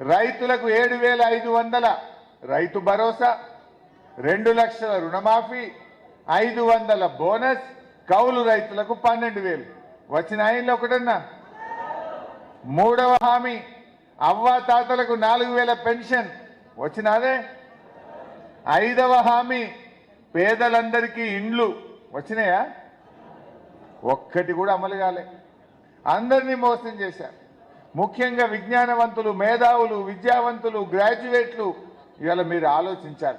రైతులకు ఏడు వేల ఐదు వందల రైతు భరోసా రెండు లక్షల రుణమాఫీ ఐదు వందల బోనస్ కౌలు రైతులకు పన్నెండు వేలు. వచ్చిన ఆయనలో ఒకటన్నా. మూడవ హామీ అవ్వా తాతలకు నాలుగు వేల పెన్షన్. వచ్చినాదే ఐదవ హామీ పేదలందరికీ ఇండ్లు. వచ్చినాయా? ఒక్కటి కూడా అమలు కాలే. అందరినీ మోసం చేశారు ముఖ్యంగా విజ్ఞానవంతులు మేధావులు విద్యావంతులు గ్రాడ్యుయేట్లు ఇవాళ మీరు ఆలోచించాలి.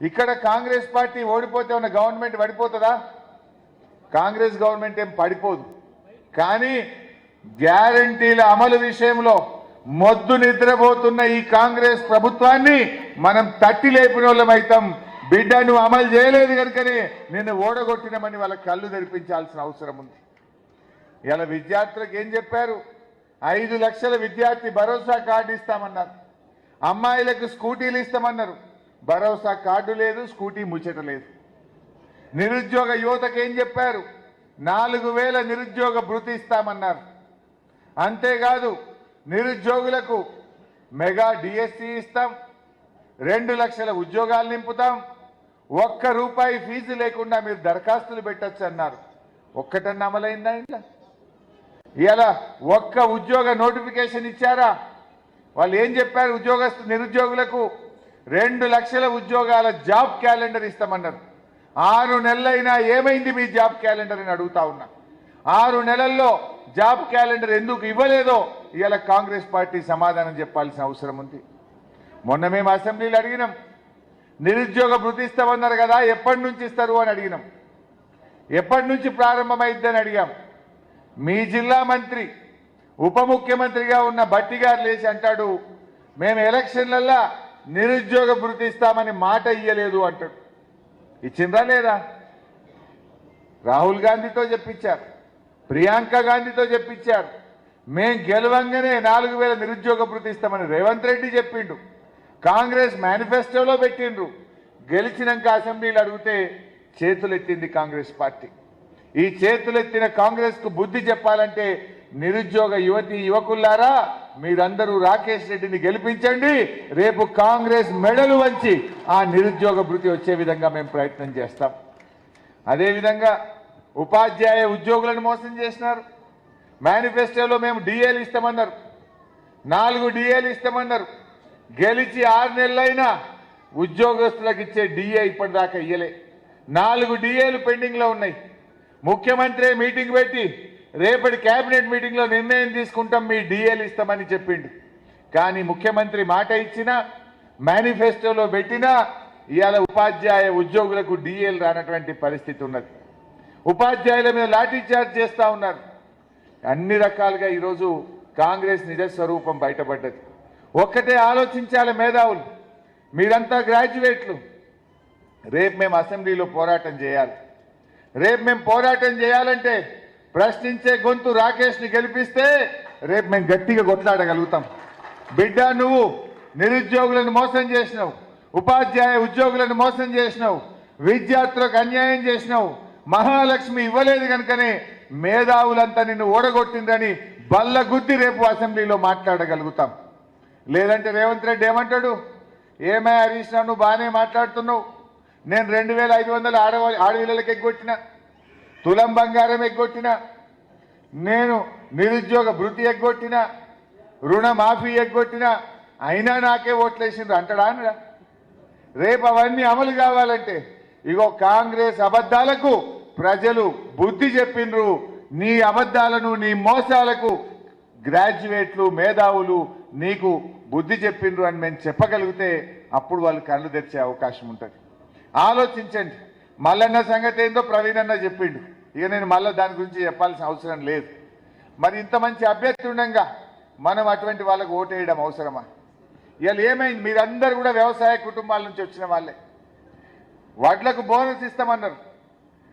ఇక్కడ కాంగ్రెస్ పార్టీ ఓడిపోతే ఉన్న గవర్నమెంట్ పడిపోతుందా? కాంగ్రెస్ గవర్నమెంట్ ఏం పడిపోదు. కానీ గ్యారంటీల అమలు విషయంలో మొద్దు నిద్రపోతున్న ఈ కాంగ్రెస్ ప్రభుత్వాన్ని మనం తట్టి లేపిన వాళ్ళమైతాం బిడ్డ నువ్వు అమలు చేయలేదు కనుకనే నిన్ను ఓడగొట్టినమని వాళ్ళ కళ్ళు తెరిపించాల్సిన అవసరం ఉంది. ఇలా విద్యార్థులకు ఏం చెప్పారు? ఐదు లక్షల విద్యార్థి భరోసా కార్డు ఇస్తామన్నారు. అమ్మాయిలకు స్కూటీలు ఇస్తామన్నారు. భరోసా కార్డు లేదు స్కూటీ ముచ్చట లేదు. నిరుద్యోగ యువతకు ఏం చెప్పారు? నాలుగు వేల నిరుద్యోగ భృతి ఇస్తామన్నారు. అంతేకాదు నిరుద్యోగులకు మెగా డిఎస్సి ఇస్తాం. రెండు లక్షల ఉద్యోగాలు నింపుతాం. ఒక్క రూపాయి ఫీజు లేకుండా మీరు దరఖాస్తులు పెట్టచ్చు అన్నారు. ఒక్కటన్నా అమలైందా ఇంట్లో? ఇలా ఒక్క ఉద్యోగ నోటిఫికేషన్ ఇచ్చారా? వాళ్ళు ఏం చెప్పారు ఉద్యోగస్తు నిరుద్యోగులకు? రెండు లక్షల ఉద్యోగాల జాబ్ క్యాలెండర్ ఇస్తామన్నారు. ఆరు నెలలైనా ఏమైంది మీ జాబ్ క్యాలెండర్ అని అడుగుతా ఉన్నా. ఆరు నెలల్లో జాబ్ క్యాలెండర్ ఎందుకు ఇవ్వలేదో ఇవాళ కాంగ్రెస్ పార్టీ సమాధానం చెప్పాల్సిన అవసరం ఉంది. మొన్న మేము అసెంబ్లీలో అడిగినాం. నిరుద్యోగ భృతి ఇస్తామన్నారు కదా ఎప్పటి నుంచి ఇస్తారు అని అడిగినాం. ఎప్పటి నుంచి ప్రారంభమైద్దని అడిగాం. మీ జిల్లా మంత్రి ఉప ముఖ్యమంత్రిగా ఉన్న బట్టి గారు లేచి అంటాడు మేము ఎలక్షన్లల్లా నిరుద్యోగ భృతి ఇస్తామని మాట ఇయ్యలేదు అంటాడు. ఇచ్చిందా లేదా? రాహుల్ గాంధీతో చెప్పించారు ప్రియాంక గాంధీతో చెప్పించారు మేం గెలవంగానే నాలుగు వేల నిరుద్యోగ భృతి ఇస్తామని రేవంత్ రెడ్డి చెప్పిండు కాంగ్రెస్ మేనిఫెస్టోలో పెట్టిండ్రు గెలిచినాక అసెంబ్లీలు అడిగితే చేతులెత్తింది కాంగ్రెస్ పార్టీ. ఈ చేతులెత్తిన కాంగ్రెస్కు బుద్ధి చెప్పాలంటే నిరుద్యోగ యువతి యువకులారా మీరందరూ రాకేష్ రెడ్డిని గెలిపించండి. రేపు కాంగ్రెస్ మెడలు వంచి ఆ నిరుద్యోగ భృతి వచ్చే విధంగా మేము ప్రయత్నం చేస్తాం. అదేవిధంగా ఉపాధ్యాయ ఉద్యోగులను మోసం చేసినారు. మేనిఫెస్టోలో మేము డిఏలు ఇస్తామన్నారు. నాలుగు డిఏలు ఇస్తామన్నారు. గెలిచి ఆరు నెలలైనా ఉద్యోగస్తులకు ఇచ్చే డిఏ ఇప్పటిదాకా ఇయ్యలే. నాలుగు డిఏలు పెండింగ్లో ఉన్నాయి. ముఖ్యమంత్రి మీటింగ్ పెట్టి రేపటి కేబినెట్ మీటింగ్లో నిర్ణయం తీసుకుంటాం మీ డిఏలు ఇస్తామని చెప్పిండు. కానీ ముఖ్యమంత్రి మాట ఇచ్చినా మేనిఫెస్టోలో పెట్టినా ఇవాళ ఉపాధ్యాయ ఉద్యోగులకు డిఏలు రానటువంటి పరిస్థితి ఉన్నది. ఉపాధ్యాయుల మీద లాఠీ చార్జ్ చేస్తూ ఉన్నారు. అన్ని రకాలుగా ఈరోజు కాంగ్రెస్ నిజ స్వరూపం బయటపడ్డది. ఒక్కటే ఆలోచించాలి మేధావులు. మీరంతా గ్రాడ్యుయేట్లు. రేపు మేము అసెంబ్లీలో పోరాటం చేయాలి. రేపు మేము పోరాటం చేయాలంటే ప్రశ్నించే గొంతు రాకేష్ని గెలిపిస్తే రేపు మేము గట్టిగా కొట్లాడగలుగుతాం. బిడ్డ నువ్వు నిరుద్యోగులను మోసం చేసినావు. ఉపాధ్యాయ ఉద్యోగులను మోసం చేసినావు. విద్యార్థులకు అన్యాయం చేసినావు. మహాలక్ష్మి ఇవ్వలేదు కనుకనే మేధావులంతా నిన్ను ఓడగొట్టిందని బల్లగుద్ది రేపు అసెంబ్లీలో మాట్లాడగలుగుతాం. లేదంటే రేవంత్ రెడ్డి ఏమంటాడు? ఏమై హరీష్ నువ్వు బాగానే మాట్లాడుతున్నావు. నేను రెండు వేల ఐదు వందల ఆడవా ఆడవిళ్ళకి ఎగ్గొట్టిన తులం బంగారం ఎగ్గొట్టిన నేను నిరుద్యోగ భృతి ఎగ్గొట్టిన రుణమాఫీ ఎగ్గొట్టిన అయినా నాకే ఓట్లేసిండ్రు. అంటాడా అనడా రేపు అవన్నీ అమలు కావాలంటే ఇగో కాంగ్రెస్ అబద్ధాలకు ప్రజలు బుద్ధి చెప్పిండ్రు నీ అబద్ధాలను నీ మోసాలకు గ్రాడ్యుయేట్లు మేధావులు నీకు బుద్ధి చెప్పిండ్రు అని మేము చెప్పగలిగితే అప్పుడు వాళ్ళు కళ్ళు తెరిచే అవకాశం ఉంటుంది. ఆలోచించండి. మల్లన్న సంగతి ఏందో ప్రవీణ్ అన్న చెప్పిండు. ఇక నేను మళ్ళీ దాని గురించి చెప్పాల్సిన అవసరం లేదు. మరి ఇంత మంచి అభ్యర్థి ఉండగా మనం అటువంటి వాళ్ళకు ఓటేయడం అవసరమా? ఇవాళ ఏమైంది? మీరందరూ కూడా వ్యవసాయ కుటుంబాల నుంచి వచ్చిన వాళ్ళే. వడ్లకు బోనస్ ఇస్తామన్నారు.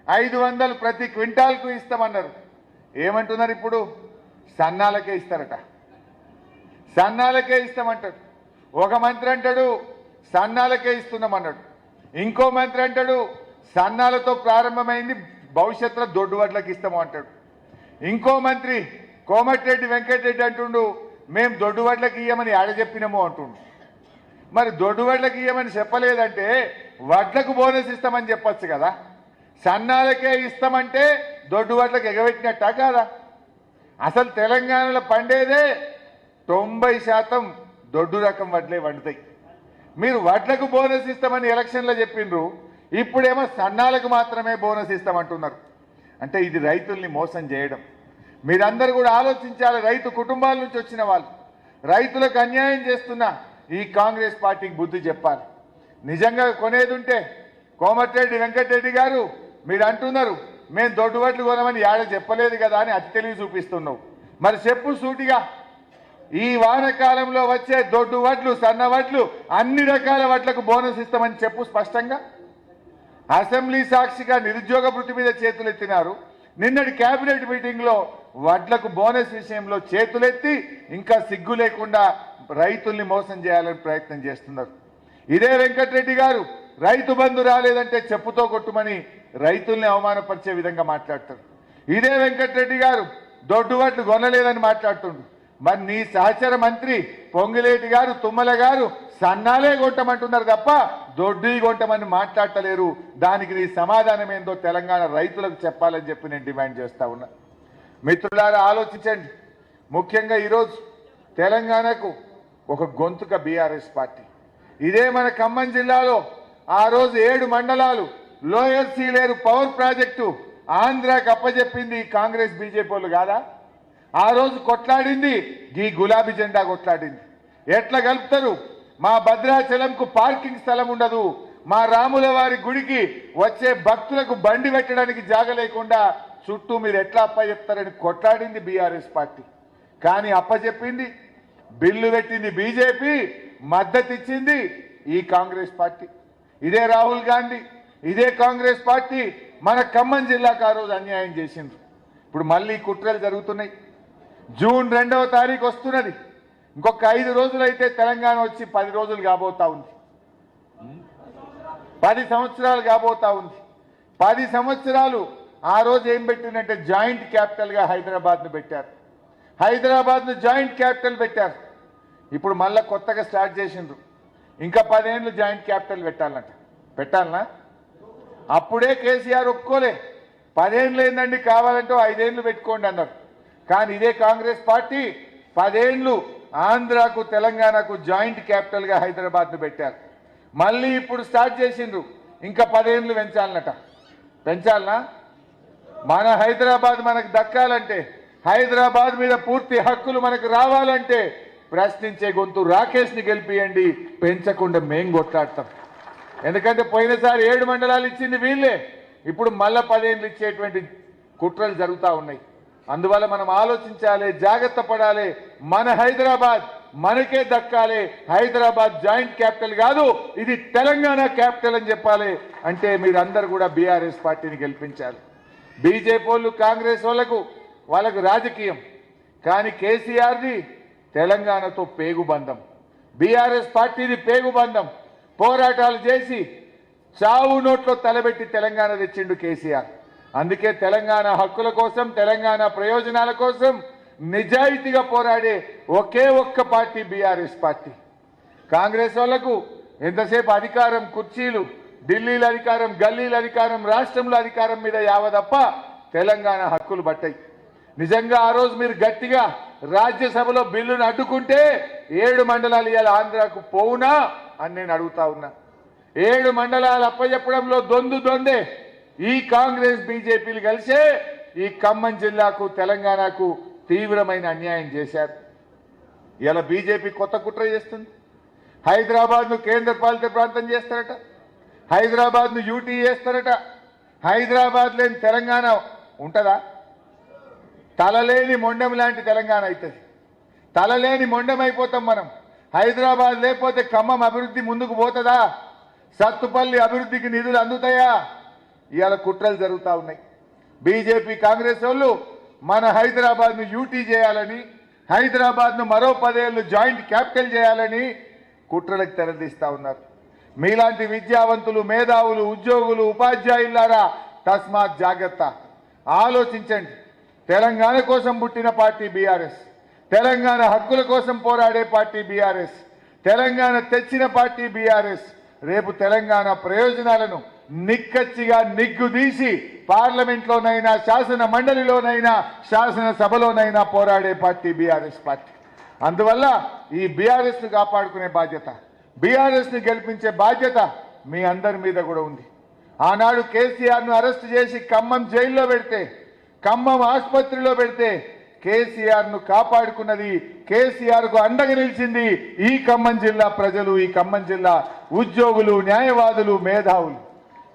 ఐదు వందలు ప్రతి క్వింటాల్కు ఇస్తామన్నారు. ఏమంటున్నారు ఇప్పుడు? సన్నాలకే ఇస్తారట. సన్నాలకే ఇస్తామంటాడు ఒక మంత్రి అంటాడు సన్నాలకే ఇస్తున్నామన్నాడు. ఇంకో మంత్రి అంటాడు సన్నాలతో ప్రారంభమైంది భవిష్యత్తులో దొడ్డు వడ్లకు ఇస్తాము అంటాడు. ఇంకో మంత్రి కోమటిరెడ్డి వెంకటరెడ్డి అంటుండు మేము దొడ్డు వడ్లకి ఇయ్యమని ఆడ చెప్పినాము అంటుండు. మరి దొడ్డు వడ్లకి ఇయ్యమని చెప్పలేదంటే వడ్లకు బోనస్ ఇస్తామని చెప్పచ్చు కదా. సన్నాలకే ఇస్తామంటే దొడ్డు వడ్లకు ఎగబెట్టినట్టా కాదా? అసలు తెలంగాణలో పండేదే తొంభై శాతం దొడ్డు రకం వడ్లే వండుతాయి. మీరు వడ్లకు బోనస్ ఇస్తామని ఎలక్షన్లో చెప్పిండ్రు ఇప్పుడేమో సన్నాలకు మాత్రమే బోనస్ ఇస్తామంటున్నారు. అంటే ఇది రైతుల్ని మోసం చేయడం. మీరందరూ కూడా ఆలోచించాలి రైతు కుటుంబాల నుంచి వచ్చిన వాళ్ళు. రైతులకు అన్యాయం చేస్తున్న ఈ కాంగ్రెస్ పార్టీకి బుద్ధి చెప్పాలి. నిజంగా కొనేది ఉంటే కోమటిరెడ్డి వెంకటరెడ్డి గారు మీరు అంటున్నారు మేము దొడ్డు వడ్లు కొనమని యాడ చెప్పలేదు కదా అని అతి తెలివి చూపిస్తున్నావు. మరి చెప్పు సూటిగా. ఈ వానకాలంలో వచ్చే దొడ్డు వడ్లు సన్న వడ్లు అన్ని రకాల వడ్లకు బోనస్ ఇస్తామని చెప్పు స్పష్టంగా. అసెంబ్లీ సాక్షిగా నిరుద్యోగ వృత్తి మీద చేతులెత్తినారు నిన్నటి కేబినెట్ మీటింగ్లో వడ్లకు బోనస్ విషయంలో చేతులెత్తి ఇంకా సిగ్గు లేకుండా రైతుల్ని మోసం చేయాలని ప్రయత్నం చేస్తున్నారు. ఇదే వెంకటరెడ్డి గారు రైతు బంధు రాలేదంటే చెప్పుతో కొట్టుమని రైతుల్ని అవమానపరిచే విధంగా మాట్లాడతారు. ఇదే వెంకటరెడ్డి గారు దొడ్డు వడ్లు కొనలేదని మాట్లాడుతుండు మరి నీ సహచర మంత్రి పొంగిలేటి గారు తుమ్మల గారు సన్నాలే కొట్టమంటున్నారు తప్ప దొడ్డి కొట్టమని మాట్లాడటలేరు దానికి నీ సమాధానం ఏందో తెలంగాణ రైతులకు చెప్పాలని చెప్పి నేను డిమాండ్ చేస్తా ఉన్నా. మిత్రులారా ఆలోచించండి. ముఖ్యంగా ఈరోజు తెలంగాణకు ఒక గొంతుక బీఆర్ఎస్ పార్టీ. ఇదే మన ఖమ్మం జిల్లాలో ఆ రోజు ఏడు మండలాలు లోయర్ సీలేరు పవర్ ప్రాజెక్టు ఆంధ్రాకి అప్పజెప్పింది ఈ కాంగ్రెస్ బీజేపీ వాళ్ళు కాదా? ఆ రోజు కొట్లాడింది. ఈ గులాబీ జెండా కొట్లాడింది. ఎట్లా కలుపుతారు మా భద్రాచలంకు పార్కింగ్ స్థలం ఉండదు. మా రాముల వారి గుడికి వచ్చే భక్తులకు బండి పెట్టడానికి జాగ లేకుండా చుట్టూ మీరు ఎట్లా అప్పచెప్తారని కొట్లాడింది బీఆర్ఎస్ పార్టీ. కానీ అప్పచెప్పింది బిల్లు పెట్టింది బీజేపీ మద్దతు ఇచ్చింది ఈ కాంగ్రెస్ పార్టీ. ఇదే రాహుల్ గాంధీ ఇదే కాంగ్రెస్ పార్టీ. మన ఖమ్మం జిల్లాకు ఆ రోజు అన్యాయం చేసింది ఇప్పుడు మళ్ళీ కుట్రలు జరుగుతున్నాయి. జూన్ రెండవ తారీఖు వస్తున్నది. ఇంకొక ఐదు రోజులు అయితే తెలంగాణ వచ్చి పది రోజులు కాబోతా ఉంది. పది సంవత్సరాలు కాబోతా ఉంది. పది సంవత్సరాలు ఆ రోజు ఏం పెట్టిందంటే జాయింట్ క్యాపిటల్గా హైదరాబాద్ను పెట్టారు. హైదరాబాద్ను జాయింట్ క్యాపిటల్ పెట్టారు. ఇప్పుడు మళ్ళా కొత్తగా స్టార్ట్ చేసిండ్రు. ఇంకా పదేళ్ళు జాయింట్ క్యాపిటల్ పెట్టాలంట. పెట్టాలనా? అప్పుడే కేసీఆర్ ఒప్పుకోలే. పదేళ్ళు ఏందండి కావాలంటే ఐదేళ్ళు పెట్టుకోండి అన్నారు. కానీ ఇదే కాంగ్రెస్ పార్టీ పదేళ్ళు ఆంధ్రాకు తెలంగాణకు జాయింట్ క్యాపిటల్గా హైదరాబాద్ను హైదరాబాద్ పెట్టారు. మళ్ళీ ఇప్పుడు స్టార్ట్ చేసిండ్రు. ఇంకా పదేళ్ళు పెంచాలన్నట. పెంచాలనా? మన హైదరాబాద్ మనకు దక్కాలంటే హైదరాబాద్ మీద పూర్తి హక్కులు మనకు రావాలంటే ప్రశ్నించే గొంతు రాకేష్ని గెలిపియండి. పెంచకుండా మేం కొట్లాడతాం. ఎందుకంటే పోయినసారి ఏడు మండలాలు ఇచ్చింది వీళ్ళే. ఇప్పుడు మళ్ళా పదేళ్ళు ఇచ్చేటువంటి కుట్రలు జరుగుతూ ఉన్నాయి. అందువల్ల మనం ఆలోచించాలి జాగ్రత్త పడాలి. మన హైదరాబాద్ మనకే దక్కాలి. హైదరాబాద్ జాయింట్ క్యాపిటల్ కాదు ఇది తెలంగాణ క్యాపిటల్ అని చెప్పాలి. అంటే మీరందరూ కూడా బీఆర్ఎస్ పార్టీని గెలిపించాలి. బీజేపీ వాళ్ళు కాంగ్రెస్ వాళ్ళకు వాళ్ళకు రాజకీయం. కానీ కేసీఆర్ది తెలంగాణతో పేగుబంధం. బీఆర్ఎస్ పార్టీది పేగుబంధం. పోరాటాలు చేసి చావు నోట్లో తలబెట్టి తెలంగాణ తెచ్చిండు కేసీఆర్. అందుకే తెలంగాణ హక్కుల కోసం తెలంగాణ ప్రయోజనాల కోసం నిజాయితీగా పోరాడే ఒకే ఒక్క పార్టీ బీఆర్ఎస్ పార్టీ. కాంగ్రెస్ వాళ్ళకు ఎంతసేపు అధికారం కుర్చీలు ఢిల్లీలో అధికారం గల్లీల అధికారం రాష్ట్రంలో అధికారం మీద యావదప్ప తెలంగాణ హక్కులు పట్టాయి. నిజంగా ఆ రోజు మీరు గట్టిగా రాజ్యసభలో బిల్లును అడ్డుకుంటే ఏడు మండలాలు ఇవాళ ఆంధ్రాకు పోవునా అని నేను అడుగుతా ఉన్నా. ఏడు మండలాలు అప్పచెప్పడంలో దొందు దొందే ఈ కాంగ్రెస్ బీజేపీలు కలిసే ఈ ఖమ్మం జిల్లాకు తెలంగాణకు తీవ్రమైన అన్యాయం చేశారు. ఇలా బీజేపీ కొత్త కుట్ర చేస్తుంది. హైదరాబాద్ను కేంద్ర పాలిత ప్రాంతం చేస్తారట. హైదరాబాద్ను యూటీ చేస్తారట. హైదరాబాద్ లేని తెలంగాణ ఉంటుందా? తలలేని మొండెం లాంటి తెలంగాణ అవుతుంది తలలేని మొండెం అయిపోతాం మనం. హైదరాబాద్ లేకపోతే ఖమ్మం అభివృద్ధి ముందుకు పోతుందా? సత్తుపల్లి అభివృద్ధికి నిధులు అందుతాయా? ఇవాళ కుట్రలు జరుగుతూ ఉన్నాయి. బీజేపీ కాంగ్రెస్ వాళ్ళు మన హైదరాబాద్ను యూటీ చేయాలని హైదరాబాద్ను మరో పదేళ్ళు జాయింట్ క్యాపిటల్ చేయాలని కుట్రలకు తెరదీస్తా ఉన్నారు. మీలాంటి విద్యావంతులు మేధావులు ఉద్యోగులు ఉపాధ్యాయులారా తస్మాత్ జాగ్రత్త. ఆలోచించండి. తెలంగాణ కోసం పుట్టిన పార్టీ బీఆర్ఎస్. తెలంగాణ హక్కుల కోసం పోరాడే పార్టీ బీఆర్ఎస్. తెలంగాణ తెచ్చిన పార్టీ బీఆర్ఎస్. రేపు తెలంగాణ ప్రయోజనాలను నిక్కచ్చిగా నిగ్గుదీసి పార్లమెంట్లోనైనా శాసన మండలిలోనైనా శాసనసభలోనైనా పోరాడే పార్టీ బీఆర్ఎస్ పార్టీ. అందువల్ల ఈ బీఆర్ఎస్ను కాపాడుకునే బాధ్యత బీఆర్ఎస్ని గెలిపించే బాధ్యత మీ అందరి మీద కూడా ఉంది. ఆనాడు కేసీఆర్ను అరెస్ట్ చేసి ఖమ్మం జైల్లో పెడితే ఖమ్మం ఆసుపత్రిలో పెడితే కేసీఆర్ను కాపాడుకున్నది కేసీఆర్కు అండగా నిలిచింది ఈ ఖమ్మం జిల్లా ప్రజలు ఈ ఖమ్మం జిల్లా ఉద్యోగులు న్యాయవాదులు మేధావులు.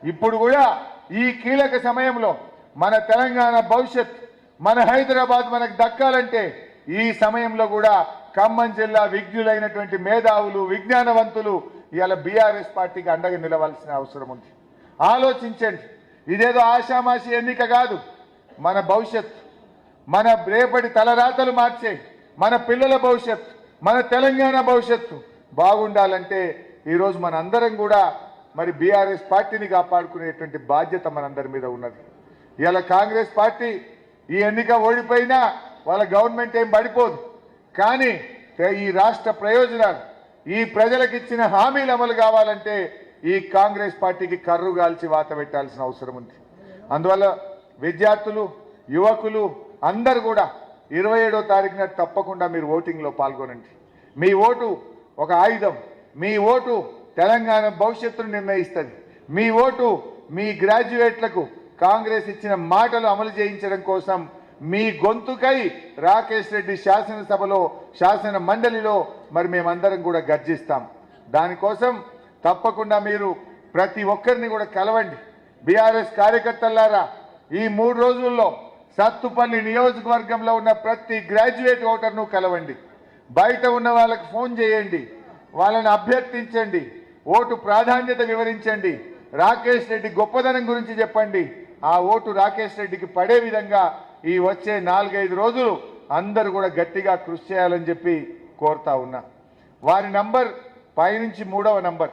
ఇప్పుడు కూడా ఈ కీలక సమయంలో మన తెలంగాణ భవిష్యత్ మన హైదరాబాద్ మనకు దక్కాలంటే ఈ సమయంలో కూడా ఖమ్మం జిల్లా విజ్ఞులైనటువంటి మేధావులు విజ్ఞానవంతులు ఇవాళ బీఆర్ఎస్ పార్టీకి అండగా నిలవాల్సిన అవసరం ఉంది. ఆలోచించండి. ఇదేదో ఆషామాషి ఎన్నిక కాదు. మన భవిష్యత్ మన రేపటి తలరాతలు మార్చే మన పిల్లల భవిష్యత్ మన తెలంగాణ భవిష్యత్తు బాగుండాలంటే ఈరోజు మన అందరం కూడా మరి బీఆర్ఎస్ పార్టీని కాపాడుకునేటువంటి బాధ్యత మనందరి మీద ఉన్నది. ఇవాళ కాంగ్రెస్ పార్టీ ఈ ఎన్నిక ఓడిపోయినా వాళ్ళ గవర్నమెంట్ ఏం పడిపోదు. కానీ ఈ రాష్ట్ర ప్రయోజనాలు ఈ ప్రజలకు ఇచ్చిన హామీలు అమలు కావాలంటే ఈ కాంగ్రెస్ పార్టీకి కర్రు గాల్చి వాత పెట్టాల్సిన అవసరం ఉంది. అందువల్ల విద్యార్థులు యువకులు అందరు కూడా ఇరవై ఏడో తారీఖున తప్పకుండా మీరు ఓటింగ్లో పాల్గొనండి. మీ ఓటు ఒక ఆయుధం. మీ ఓటు తెలంగాణ భవిష్యత్తును నిర్ణయిస్తుంది. మీ ఓటు మీ గ్రాడ్యుయేట్లకు కాంగ్రెస్ ఇచ్చిన మాటలు అమలు చేయించడం కోసం మీ గొంతుకై రాకేష్ రెడ్డి శాసనసభలో శాసన మండలిలో మరి మేమందరం కూడా గర్జిస్తాం. దానికోసం తప్పకుండా మీరు ప్రతి ఒక్కరిని కూడా కలవండి. బీఆర్ఎస్ కార్యకర్తలారా ఈ మూడు రోజుల్లో సత్తుపల్లి నియోజకవర్గంలో ఉన్న ప్రతి గ్రాడ్యుయేట్ ఓటర్ను కలవండి. బయట ఉన్న వాళ్ళకు ఫోన్ చేయండి. వాళ్ళని అభ్యర్థించండి. ఓటు ప్రాధాన్యత వివరించండి. రాకేష్ రెడ్డి గొప్పదనం గురించి చెప్పండి. ఆ ఓటు రాకేష్ రెడ్డికి పడే విధంగా ఈ వచ్చే నాలుగైదు రోజులు అందరూ కూడా గట్టిగా కృషి చేయాలని చెప్పి కోరుతా ఉన్నా. వారి నంబర్ పైనుంచి మూడవ నంబర్.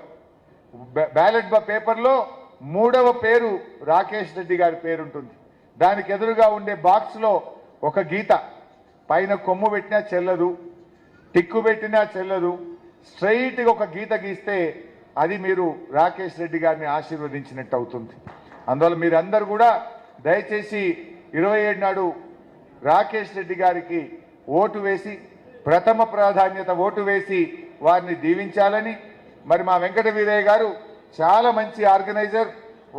బ్యా- బ్యాలెట్ బ- పేపర్లో మూడవ పేరు రాకేష్ రెడ్డి గారి పేరు ఉంటుంది దానికి ఎదురుగా ఉండే బాక్స్లో ఒక గీత. పైన కొమ్ము పెట్టినా చెల్లదు టిక్కు పెట్టినా చెల్లదు స్ట్రైట్గా ఒక గీత గీస్తే అది మీరు రాకేష్ రెడ్డి గారిని ఆశీర్వదించినట్టు అవుతుంది. అందువల్ల మీరందరూ కూడా దయచేసి ఇరవై ఏడు నాడు రాకేష్ రెడ్డి గారికి ఓటు వేసి ప్రథమ ప్రాధాన్యత ఓటు వేసి వారిని దీవించాలని మరి మా వెంకట వీరయ్య గారు చాలా మంచి ఆర్గనైజర్.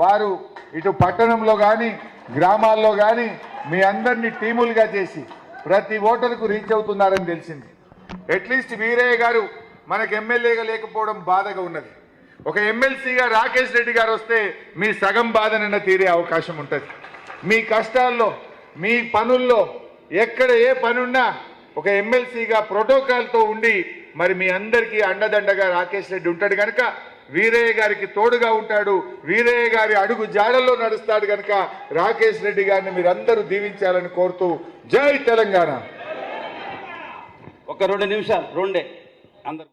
వారు ఇటు పట్టణంలో కానీ గ్రామాల్లో కానీ మీ అందరినీ టీములుగా చేసి ప్రతి ఓటర్కు రీచ్ అవుతున్నారని తెలిసింది. అట్లీస్ట్ వీరయ్య గారు మనకు ఎమ్మెల్యేగా లేకపోవడం బాధగా ఉన్నది. ఒక ఎమ్మెల్సీగా రాకేష్ రెడ్డి గారు వస్తే మీ సగం బాధనన్న తీరే అవకాశం ఉంటుంది. మీ కష్టాల్లో మీ పనుల్లో ఎక్కడ ఏ పనున్నా ఒక ఎమ్మెల్సీగా ప్రోటోకాల్తో ఉండి మరి మీ అందరికీ అండదండగా రాకేష్ రెడ్డి ఉంటాడు కనుక వీరయ్య గారికి తోడుగా ఉంటాడు వీరయ్య గారి అడుగు జాడల్లో నడుస్తాడు కనుక రాకేష్ రెడ్డి గారిని మీరందరూ దీవించాలని కోరుతూ జై తెలంగాణ. ఒక రెండు నిమిషాలు రెండే. అందరు